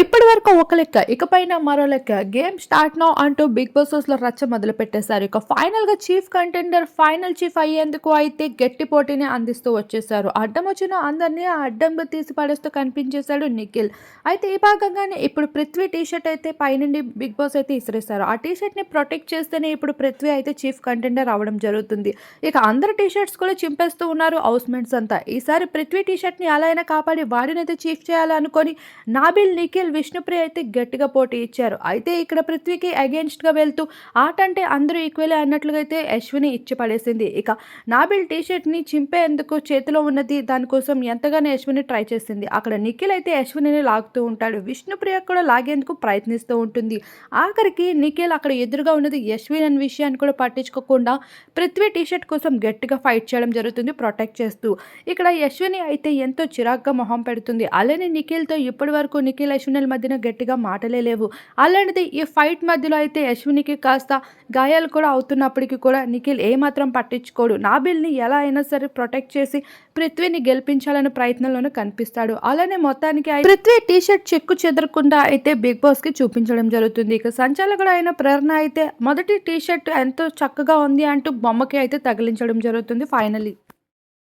ఇప్పటి వరకు ఒక లెక్క ఇకపైన మరో లెక్క. గేమ్ స్టార్ట్ నో అంటూ బిగ్ బాస్ హౌస్లో రచ్చ మొదలు పెట్టేశారు ఇక ఫైనల్గా చీఫ్ కంటెండర్ ఫైనల్ చీఫ్ అయ్యేందుకు అయితే గట్టి పోటీని అందిస్తూ వచ్చేసారు అడ్డం వచ్చిన అందరినీ అడ్డంగా తీసి పడేస్తూ కనిపించేశాడు నిఖిల్. అయితే ఈ భాగంగానే ఇప్పుడు పృథ్వీ టీ షర్ట్ అయితే పైనుండి బిగ్ బాస్ అయితే ఇసిరేశారు. ఆ టీ షర్ట్ని ప్రొటెక్ట్ చేస్తేనే ఇప్పుడు పృథ్వీ అయితే చీఫ్ కంటెండర్ అవడం జరుగుతుంది. ఇక అందరు టీ షర్ట్స్ కూడా చింపేస్తూ ఉన్నారు హౌస్ మేట్స్ అంతా. ఈసారి పృథ్వీ టీ షర్ట్ని ఎలా అయినా కాపాడి వాడినైతే చీఫ్ చేయాలనుకొని నాబిల్ నిఖిల్ విష్ణుప్రియ అయితే గట్టిగా పోటీ ఇచ్చారు. అయితే ఇక్కడ పృథ్వీకి అగేన్స్ట్గా వెళ్తూ ఆట అంటే అందరూ ఈక్వలే అన్నట్లుగా అయితే అశ్విని ఇచ్చి పడేసింది ఇక నాబిల్ టీ షర్ట్ని చింపేందుకు చేతిలో ఉన్నది దానికోసం ఎంతగానో అశ్విని ట్రై చేసింది. అక్కడ నిఖిల్ అయితే అశ్వినిని లాగుతూ ఉంటాడు. విష్ణుప్రియ కూడా లాగేందుకు ప్రయత్నిస్తూ ఉంటుంది. ఆఖరికి నిఖిల్ అక్కడ ఎదురుగా ఉన్నది యశ్విన్ అనే విషయాన్ని కూడా పట్టించుకోకుండా పృథ్వీ టీ షర్ట్ కోసం గట్టిగా ఫైట్ చేయడం జరుగుతుంది ప్రొటెక్ట్ చేస్తూ. ఇక్కడ యశ్విని అయితే ఎంతో చిరాగ్గా మొహం పెడుతుంది. అలానే నిఖిల్తో ఇప్పటి వరకు నిఖిల్ అశ్వినుల మధ్యన గట్టిగా మాటలే లేవు. అలాంటిది ఈ ఫైట్ మధ్యలో అయితే యశ్వినికి కాస్త గాయాలు కూడా అవుతున్నప్పటికీ కూడా నిఖిల్ ఏమాత్రం పట్టించుకోడు. నాబిల్ని ఎలా అయినా సరే ప్రొటెక్ట్ చేసి పృథ్వీని గెలిపించాలనే ప్రయత్నంలోనూ కనిపిస్తాడు. అలానే మొత్తానికి పృథ్వీ టీ షర్ట్ చెక్కు చెదరకుండా అయితే బిగ్ బాస్కి చూపించడం జరుగుతుంది. ఇక సంచాలకుడు అయిన ప్రేరణ అయితే మొదటి టీ షర్ట్ ఎంతో చక్కగా ఉంది అంటూ బొమ్మకి అయితే తగిలించడం జరుగుతుంది ఫైనలీ.